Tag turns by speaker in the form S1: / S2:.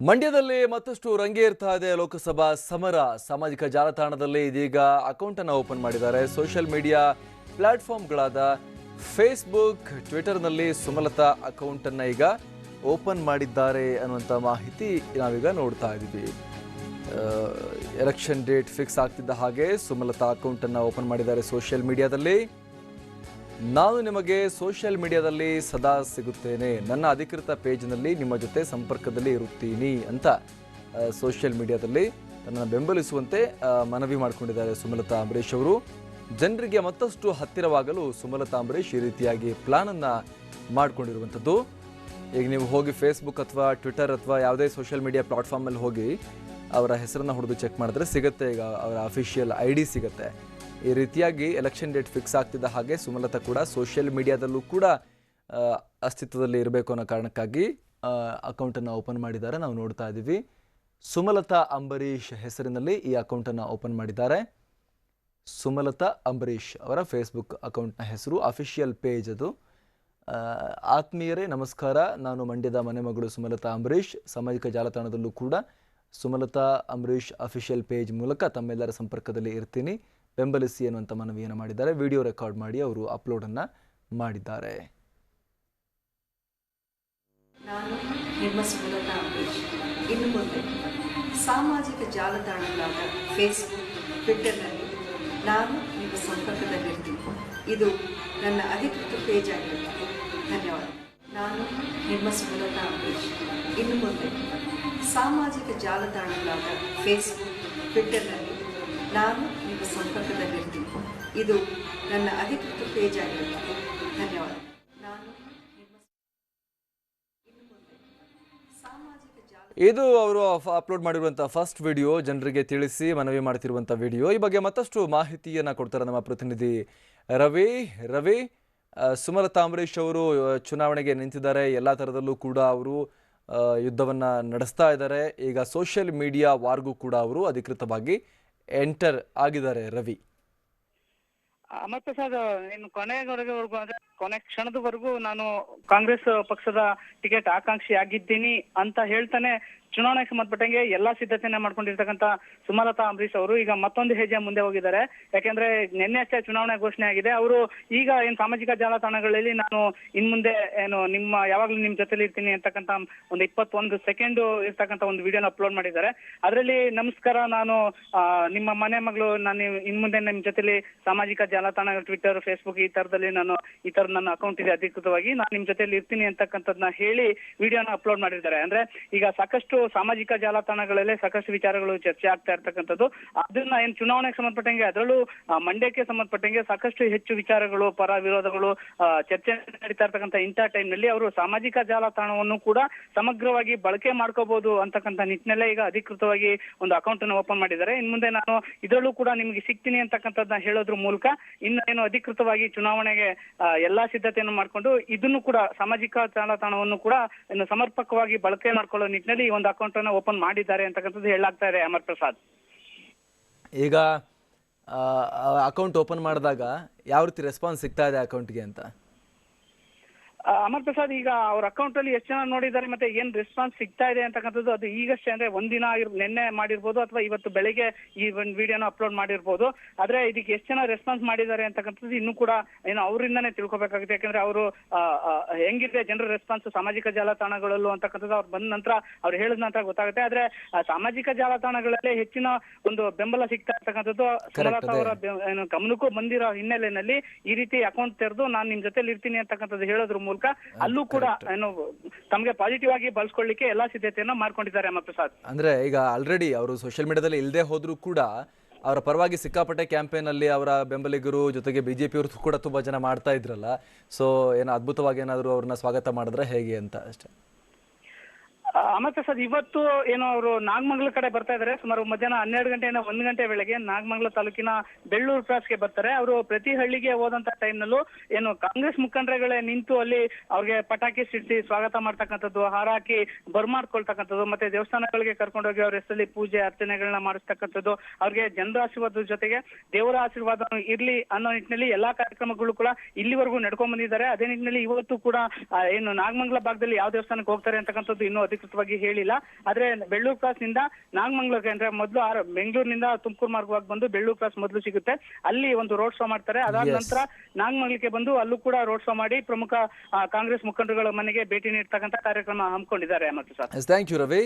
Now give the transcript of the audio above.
S1: ಮಂಡ್ಯದಲ್ಲಿ ಮತ್ತಷ್ಟು ರಂಗೇರ್ತಾ ಇದೆ ಲೋಕಸಭಾ ಸಮರ. ಸಾಮಾಜಿಕ ಜಾಲತಾಣದಲ್ಲಿ ಇದೀಗ ಅಕೌಂಟ್ ಅನ್ನು ಓಪನ್ ಮಾಡಿದ್ದಾರೆ. ಸೋಷಿಯಲ್ ಮೀಡಿಯಾ ಪ್ಲಾಟ್ಫಾರ್ಮ್ಗಳಾದ ಫೇಸ್ಬುಕ್, ಟ್ವಿಟರ್ನಲ್ಲಿ ಸುಮಲತಾ ಅಕೌಂಟ್ ಅನ್ನ ಈಗ ಓಪನ್ ಮಾಡಿದ್ದಾರೆ ಅನ್ನುವಂಥ ಮಾಹಿತಿ ನಾವೀಗ ನೋಡ್ತಾ ಇದ್ದೀವಿ. ಎಲೆಕ್ಷನ್ ಡೇಟ್ ಫಿಕ್ಸ್ ಆಗ್ತಿದ್ದ ಹಾಗೆ ಸುಮಲತಾ ಅಕೌಂಟ್ ಅನ್ನ ಓಪನ್ ಮಾಡಿದ್ದಾರೆ ಸೋಷಿಯಲ್ ಮೀಡಿಯಾದಲ್ಲಿ. ನಾನು ನಿಮಗೆ ಸೋಷಿಯಲ್ ಮೀಡಿಯಾದಲ್ಲಿ ಸದಾ ಸಿಗುತ್ತೇನೆ. ನನ್ನ ಅಧಿಕೃತ ಪೇಜ್ನಲ್ಲಿ ನಿಮ್ಮ ಜೊತೆ ಸಂಪರ್ಕದಲ್ಲಿ ಇರುತ್ತೀನಿ ಅಂತ ಸೋಷಿಯಲ್ ಮೀಡಿಯಾದಲ್ಲಿ ತನ್ನನ್ನು ಬೆಂಬಲಿಸುವಂತೆ ಮನವಿ ಮಾಡಿಕೊಂಡಿದ್ದಾರೆ ಸುಮಲತಾ ಅಂಬರೀಷ್ ಅವರು. ಜನರಿಗೆ ಮತ್ತಷ್ಟು ಹತ್ತಿರವಾಗಲು ಸುಮಲತಾ ಅಂಬರೀಷ್ ಈ ರೀತಿಯಾಗಿ ಪ್ಲಾನ್ ಅನ್ನ ಮಾಡಿಕೊಂಡಿರುವಂಥದ್ದು. ಈಗ ನೀವು ಹೋಗಿ ಫೇಸ್ಬುಕ್ ಅಥವಾ ಟ್ವಿಟರ್ ಅಥವಾ ಯಾವುದೇ ಸೋಷಿಯಲ್ ಮೀಡಿಯಾ ಪ್ಲಾಟ್ಫಾರ್ಮಲ್ಲಿ ಹೋಗಿ ಅವರ ಹೆಸರನ್ನು ಹೊಡೆದು ಚೆಕ್ ಮಾಡಿದ್ರೆ ಸಿಗುತ್ತೆ. ಈಗ ಅವರ ಅಫಿಷಿಯಲ್ ಐ ಡಿ ಸಿಗುತ್ತೆ. ಈ ರೀತಿಯಾಗಿ ಎಲೆಕ್ಷನ್ ಡೇಟ್ ಫಿಕ್ಸ್ ಆಗ್ತಿದ್ದ ಹಾಗೆ ಸುಮಲತಾ ಕೂಡ ಸೋಷಿಯಲ್ ಮೀಡಿಯಾದಲ್ಲೂ ಕೂಡ ಅಸ್ತಿತ್ವದಲ್ಲಿ ಇರಬೇಕು ಅನ್ನೋ ಕಾರಣಕ್ಕಾಗಿ ಅಕೌಂಟನ್ನು ಓಪನ್ ಮಾಡಿದ್ದಾರೆ. ನಾವು ನೋಡ್ತಾ ಇದ್ದೀವಿ. ಸುಮಲತಾ ಅಂಬರೀಷ್ ಹೆಸರಿನಲ್ಲಿ ಈ ಅಕೌಂಟನ್ನು ಓಪನ್ ಮಾಡಿದ್ದಾರೆ. ಸುಮಲತಾ ಅಂಬರೀಷ್ ಅವರ ಫೇಸ್ಬುಕ್ ಅಕೌಂಟ್ನ ಹೆಸರು ಅಫಿಷಿಯಲ್ ಪೇಜ್ ಅದು. ಆತ್ಮೀಯರೇ ನಮಸ್ಕಾರ. ನಾನು ಮಂಡ್ಯದ ಮನೆ ಮಗಳು ಸುಮಲತಾ ಅಂಬರೀಷ್. ಸಾಮಾಜಿಕ ಜಾಲತಾಣದಲ್ಲೂ ಕೂಡ ಸುಮಲತಾ, ಅಂಬರೀಷ್ ಅಫಿಷಿಯಲ್ ಪೇಜ್ ಮೂಲಕ ತಮ್ಮೆಲ್ಲರ ಸಂಪರ್ಕದಲ್ಲಿ ಇರ್ತೀನಿ. ಬೆಂಬಲಿಸಿ ಅನ್ನುವಂಥ ಮನವಿಯನ್ನು ಮಾಡಿದ್ದಾರೆ. ವಿಡಿಯೋ ರೆಕಾರ್ಡ್ ಮಾಡಿ ಅವರು ಅಪ್ಲೋಡನ್ನು ಮಾಡಿದ್ದಾರೆ.
S2: ನಾನು ನಿಮ್ಮ ಸುಮಲತಾ, ಅಂಬರೀಷ್. ಇನ್ನು ಮುಂದೆ ಸಾಮಾಜಿಕ ಜಾಲತಾಣಗಳಾದ ಫೇಸ್ಬುಕ್ ಟ್ವಿಟ್ಟರ್ನಲ್ಲಿ ನಾನು ನಿಮ್ಮ ಸಂಪರ್ಕದಲ್ಲಿರ್ತೀನಿ. ಇದು ನನ್ನ ಅಧಿಕೃತ ಪೇಜ್ ಆಗಿರುತ್ತೆ ಧನ್ಯವಾದ ನಾನು ನಿಮ್ಮ ಸುಮಲತಾ ಅಂಬರೀಷ್ ಇನ್ನು ಮುಂದೆ ಸಾಮಾಜಿಕ ಜಾಲತಾಣಗಳಾದ ಫೇಸ್ಬುಕ್ ಟ್ವಿಟ್ಟರ್ನಲ್ಲಿ ನಾನು ನಿಮ್ಮ ಸಂಪರ್ಕದಲ್ಲಿರ್ತೀನಿ. ಇದು ನನ್ನ ಅಧಿಕೃತ ಪೇಜ್ ಆಗಿರುತ್ತದೆ. ಧನ್ಯವಾದ ನಾನು
S1: ಇದು ಅವರು ಅಪ್ಲೋಡ್ ಮಾಡಿರುವಂಥ ಫಸ್ಟ್ ವಿಡಿಯೋ ಜನರಿಗೆ ತಿಳಿಸಿ ಮನವಿ ಮಾಡ್ತಿರುವಂಥ ವಿಡಿಯೋ ಈ ಬಗ್ಗೆ ಮತ್ತಷ್ಟು ಮಾಹಿತಿಯನ್ನು ಕೊಡ್ತಾರೆ ನಮ್ಮ ಪ್ರತಿನಿಧಿ ರವಿ. ರವಿ ಸುಮಲತಾ ಅಂಬರೀಷ್ ಅವರು ಚುನಾವಣೆಗೆ ನಿಂತಿದ್ದಾರೆ. ಎಲ್ಲ ಥರದಲ್ಲೂ ಕೂಡ ಅವರು ಯುದ್ಧವನ್ನ ನಡೆಸ್ತಾ ಇದ್ದಾರೆ. ಈಗ ಸೋಷಿಯಲ್ ಮೀಡಿಯಾ ವಾರ್ಗೂ ಕೂಡ ಅವರು ಅಧಿಕೃತವಾಗಿ ಎಂಟರ್ ಆಗಿದ್ದಾರೆ, ರವಿ.
S3: ಮತ್ತೆ ಸರ್, ಇನ್ನು ಕೊನೆವರೆಗೂ ಅಂದ್ರೆ, ಕೊನೆ ಕ್ಷಣದವರೆಗೂ ನಾನು ಕಾಂಗ್ರೆಸ್ ಪಕ್ಷದ ಟಿಕೆಟ್ ಆಕಾಂಕ್ಷಿ ಆಗಿದ್ದೀನಿ ಅಂತ ಹೇಳ್ತಾನೆ ಚುನಾವಣೆಗೆ ಸಂಬಂಧಪಟ್ಟಂಗೆ ಎಲ್ಲಾ ಸಿದ್ಧತೆಯನ್ನ ಮಾಡ್ಕೊಂಡಿರ್ತಕ್ಕಂತ ಸುಮಲತಾ ಅಂಬರೀಶ್ ಅವರು ಈಗ ಮತ್ತೊಂದು ಹೆಜ್ಜೆ ಮುಂದೆ ಹೋಗಿದ್ದಾರೆ. ಯಾಕೆಂದ್ರೆ ನಿನ್ನೆ ಅಷ್ಟೇ ಚುನಾವಣೆ ಘೋಷಣೆ ಆಗಿದೆ. ಅವರು ಈಗ ಏನ್ ಸಾಮಾಜಿಕ ಜಾಲತಾಣಗಳಲ್ಲಿ ನಾನು ಇನ್ ಮುಂದೆ ಏನು ನಿಮ್ಮ ಯಾವಾಗ್ಲೂ ನಿಮ್ ಜೊತೆಲಿ ಇರ್ತೀನಿ ಅಂತಕ್ಕಂತ ಒಂದು ಇಪ್ಪತ್ತೊಂದು ಸೆಕೆಂಡ್ ಇರ್ತಕ್ಕಂತ ಒಂದು ವಿಡಿಯೋನ ಅಪ್ಲೋಡ್ ಮಾಡಿದ್ದಾರೆ. ಅದರಲ್ಲಿ ನಮಸ್ಕಾರ ನಾನು ನಿಮ್ಮ ಮನೆ ಮಗಳು ನಾನು ಇನ್ ಮುಂದೆ ನಿಮ್ ಜೊತೆಲಿ ಸಾಮಾಜಿಕ ಜಾಲತಾಣ ಟ್ವಿಟರ್ ಫೇಸ್ಬುಕ್ ಈ ತರದಲ್ಲಿ ನಾನು, ಈ ತರ ನನ್ನ ಅಕೌಂಟ್ ಇದೆ ಅಧಿಕೃತವಾಗಿ. ನಾನು ನಿಮ್ ಜೊತೆಲಿ ಇರ್ತೀನಿ ಅಂತಕ್ಕಂಥದ್ನ ಹೇಳಿ ವಿಡಿಯೋನ ಅಪ್ಲೋಡ್ ಮಾಡಿದ್ದಾರೆ. ಅಂದ್ರೆ ಈಗ ಸಾಕಷ್ಟು ಸಾಮಾಜಿಕ ಜಾಲತಾಣಗಳಲ್ಲೇ ಸಾಕಷ್ಟು ವಿಚಾರಗಳು ಚರ್ಚೆ ಆಗ್ತಾ ಇರ್ತಕ್ಕಂಥದ್ದು. ಅದನ್ನ ಏನ್ ಚುನಾವಣೆಗೆ ಸಂಬಂಧಪಟ್ಟಂಗೆ, ಅದರಲ್ಲೂ ಮಂಡ್ಯಕ್ಕೆ ಸಂಬಂಧಪಟ್ಟಂಗೆ ಸಾಕಷ್ಟು ಹೆಚ್ಚು ವಿಚಾರಗಳು, ಪರ ವಿರೋಧಗಳು ಚರ್ಚೆ ನಡೀತಾ ಇರ್ತಕ್ಕಂಥ ಇಂಥ ಟೈಮ್ನಲ್ಲಿ ನಲ್ಲಿ ಅವರು ಸಾಮಾಜಿಕ ಜಾಲತಾಣವನ್ನು ಕೂಡ ಸಮಗ್ರವಾಗಿ ಬಳಕೆ ಮಾಡ್ಕೋಬಹುದು ಅಂತಕ್ಕಂಥ ನಿಟ್ಟಿನಲ್ಲೇ ಈಗ ಅಧಿಕೃತವಾಗಿ ಒಂದು ಅಕೌಂಟ್ ಅನ್ನು ಓಪನ್ ಮಾಡಿದ್ದಾರೆ. ಇನ್ ಮುಂದೆ ನಾನು ಇದರಲ್ಲೂ ಕೂಡ ನಿಮ್ಗೆ ಸಿಗ್ತೀನಿ ಅಂತಕ್ಕಂಥದ್ದನ್ನ ಹೇಳೋದ್ರ ಮೂಲಕ ಇನ್ನು ಏನು ಅಧಿಕೃತವಾಗಿ ಚುನಾವಣೆಗೆ ಎಲ್ಲಾ ಸಿದ್ಧತೆಯನ್ನು ಮಾಡ್ಕೊಂಡು ಇದನ್ನು ಕೂಡ ಸಾಮಾಜಿಕ ಜಾಲತಾಣವನ್ನು ಕೂಡ ಸಮರ್ಪಕವಾಗಿ ಬಳಕೆ ಮಾಡ್ಕೊಳ್ಳೋ ನಿಟ್ಟಿನಲ್ಲಿ ಈ ಒಂದು ಅಕೌಂಟ್ ಅನ್ನು ಓಪನ್ ಮಾಡಿದ್ದಾರೆ ಅಂತಕ್ಕಂಥದ್ದು ಹೇಳಾಗ್ತಾ ಇದೆ ಅಮರ್ ಪ್ರಸಾದ್.
S1: ಈಗ ಅಕೌಂಟ್ ಓಪನ್ ಮಾಡಿದಾಗ ಯಾವ ರೀತಿ ರೆಸ್ಪಾನ್ಸ್ ಸಿಗ್ತಾ ಇದೆ ಅಕೌಂಟ್ಗೆ ಅಂತ?
S3: ಅಮರ್ ಪ್ರಸಾದ್ ಈಗ ಅವ್ರ ಅಕೌಂಟ್ ಅಲ್ಲಿ ಎಷ್ಟು ಜನ ನೋಡಿದ್ದಾರೆ ಮತ್ತೆ ಏನ್ ರೆಸ್ಪಾನ್ಸ್ ಸಿಗ್ತಾ ಇದೆ ಅಂತಕ್ಕಂಥದ್ದು ಅದು ಈಗಷ್ಟೇ ಅಂದ್ರೆ ಒಂದಿನ ಆಗಿರ್ ನಿನ್ನೆ ಮಾಡಿರ್ಬೋದು ಅಥವಾ ಇವತ್ತು ಬೆಳಿಗ್ಗೆ ಈ ಒಂದು ವಿಡಿಯೋನ ಅಪ್ಲೋಡ್ ಮಾಡಿರ್ಬೋದು. ಆದ್ರೆ ಇದಕ್ಕೆ ಎಷ್ಟು ಜನ ರೆಸ್ಪಾನ್ಸ್ ಮಾಡಿದ್ದಾರೆ ಅಂತಕ್ಕಂಥದ್ದು ಇನ್ನೂ ಕೂಡ ಏನು ಅವರಿಂದಾನೇ ತಿಳ್ಕೊಬೇಕಾಗುತ್ತೆ. ಯಾಕಂದ್ರೆ ಅವರು ಹೆಂಗಿದೆ ಜನರ ರೆಸ್ಪಾನ್ಸ್ ಸಾಮಾಜಿಕ ಜಾಲತಾಣಗಳಲ್ಲೂ ಅಂತಕ್ಕಂಥದ್ದು ಅವ್ರು ಬಂದ ನಂತರ ಅವ್ರು ಹೇಳಿದ ನಂತರ ಗೊತ್ತಾಗುತ್ತೆ. ಆದ್ರೆ ಸಾಮಾಜಿಕ ಜಾಲತಾಣಗಳಲ್ಲೇ ಹೆಚ್ಚಿನ ಒಂದು ಬೆಂಬಲ ಸಿಗ್ತಾ ಇರ್ತಕ್ಕಂಥದ್ದು ಸುಮಲತಾ ಅವರ ಏನು ಗಮನಕ್ಕೂ ಬಂದಿರೋ ಹಿನ್ನೆಲೆಯಲ್ಲಿ ಈ ರೀತಿ ಅಕೌಂಟ್ ತೆರೆದು ನಾನು ನಿಮ್ ಜೊತೆಲಿ ಇರ್ತೀನಿ ಅಂತಕ್ಕಂಥದ್ದು ಹೇಳೋದ್ರ ಮೂಲಕ ಅಲ್ಲೂ ಕೂಡ ಏನು ತಮಗೆ ಪಾಸಿಟಿವ್ ಆಗಿ ಬಳಸ್ಕೊಳ್ಳಿಕ್ಕೆ ಎಲ್ಲಾ ಸಿದ್ಧತೆಯನ್ನ ಮಾಡ್ಕೊಂಡಿದ್ದಾರೆ ಅಮ್ಮ ಪ್ರಸಾದ್
S1: ಅಂದ್ರೆ ಈಗ ಆಲ್ರೆಡಿ ಅವರು ಸೋಷಿಯಲ್ ಮೀಡಿಯಾದಲ್ಲಿ ಇಲ್ಲದೆ ಹೋದ್ರೂ ಕೂಡ ಅವರ ಪರವಾಗಿ ಸಿಕ್ಕಾಪಟ್ಟೆ ಕ್ಯಾಂಪೇನ್ ಅಲ್ಲಿ ಅವರ ಬೆಂಬಲಿಗರು ಜೊತೆಗೆ ಬಿಜೆಪಿ ಅವರು ಕೂಡ ತುಂಬಾ ಜನ ಮಾಡ್ತಾ ಇದ್ರಲ್ಲ. ಸೊ ಏನೋ ಅದ್ಭುತವಾಗಿ ಏನಾದ್ರು ಅವ್ರನ್ನ ಸ್ವಾಗತ ಮಾಡಿದ್ರೆ ಹೇಗೆ ಅಂತ ಅಷ್ಟೇ.
S3: ಆ, ಸರ್ ಇವತ್ತು ಏನೋ ಅವರು ನಾಗಮಂಗಲ ಕಡೆ ಬರ್ತಾ ಇದ್ದಾರೆ ಸುಮಾರು ಮಧ್ಯಾಹ್ನ ಹನ್ನೆರಡು ಗಂಟೆಯಿಂದ ಒಂದು ಗಂಟೆ ವೇಳೆಗೆ ನಾಗಮಂಗಲ ತಾಲೂಕಿನ ಬೆಳ್ಳೂರು ಕ್ರಾಸ್ಗೆ ಬರ್ತಾರೆ. ಅವರು ಪ್ರತಿ ಹಳ್ಳಿಗೆ ಹೋದಂತ ಟೈಮ್ನಲ್ಲೂ ಏನು ಕಾಂಗ್ರೆಸ್ ಮುಖಂಡರುಗಳೇ ನಿಂತು ಅಲ್ಲಿ ಅವ್ರಿಗೆ ಪಟಾಕಿ ಸಿಡಿಸಿ ಸ್ವಾಗತ ಮಾಡ್ತಕ್ಕಂಥದ್ದು ಹಾರ ಹಾಕಿ ಬರ್ಮಾಡ್ಕೊಳ್ತಕ್ಕಂಥದ್ದು ಮತ್ತೆ ದೇವಸ್ಥಾನಗಳಿಗೆ ಕರ್ಕೊಂಡೋಗಿ ಅವ್ರ ಹೆಸರಲ್ಲಿ ಪೂಜೆ ಅರ್ಚನೆಗಳನ್ನ ಮಾಡಿಸ್ತಕ್ಕಂಥದ್ದು ಅವ್ರಿಗೆ ಜನರ ಆಶೀರ್ವಾದದ ಜೊತೆಗೆ ದೇವರ ಆಶೀರ್ವಾದ ಇರ್ಲಿ ಅನ್ನೋ ನಿಟ್ಟಿನಲ್ಲಿ ಎಲ್ಲಾ ಕಾರ್ಯಕ್ರಮಗಳು ಕೂಡ ಇಲ್ಲಿವರೆಗೂ ನಡ್ಕೊಂಡ್ ಬಂದಿದ್ದಾರೆ. ಅದೇ ನಿಟ್ಟಿನಲ್ಲಿ ಇವತ್ತು ಕೂಡ ಏನು ನಾಗಮಂಗಲ ಭಾಗದಲ್ಲಿ ಯಾವ ದೇವಸ್ಥಾನಕ್ಕೆ ಹೋಗ್ತಾರೆ ಅಂತಕ್ಕಂಥದ್ದು ಇನ್ನೂ ಅಧಿಕೃತ ಅಧಿಕೃತವಾಗಿ ಹೇಳಿಲ್ಲ. ಆದ್ರೆ ಬೆಳ್ಳೂರು ಕ್ರಾಸ್ನಿಂದ ನಾಗಮಂಗ್ಲಕ್ಕೆ ಅಂದ್ರೆ ಮೊದಲು ಆರ ಬೆಂಗಳೂರಿನಿಂದ ತುಮಕೂರು ಮಾರ್ಗವಾಗಿ ಬಂದು ಬೆಳ್ಳೂರು ಕ್ರಾಸ್ ಮೊದಲು ಸಿಗುತ್ತೆ. ಅಲ್ಲಿ ಒಂದು ರೋಡ್ ಶೋ ಮಾಡ್ತಾರೆ. ಅದಾದ. ನಂತರ ನಾಗಮಂಗಲಕ್ಕೆ ಬಂದು ಅಲ್ಲೂ ಕೂಡ ರೋಡ್ ಶೋ ಮಾಡಿ ಪ್ರಮುಖ ಕಾಂಗ್ರೆಸ್ ಮುಖಂಡರುಗಳ ಮನೆಗೆ ಭೇಟಿ ನೀಡ್ತಕ್ಕಂತ ಕಾರ್ಯಕ್ರಮ ಹಮ್ಮಿಕೊಂಡಿದ್ದಾರೆ ಮತ್ತು ಸರ್
S1: ಥ್ಯಾಂಕ್ ಯು ರವಿ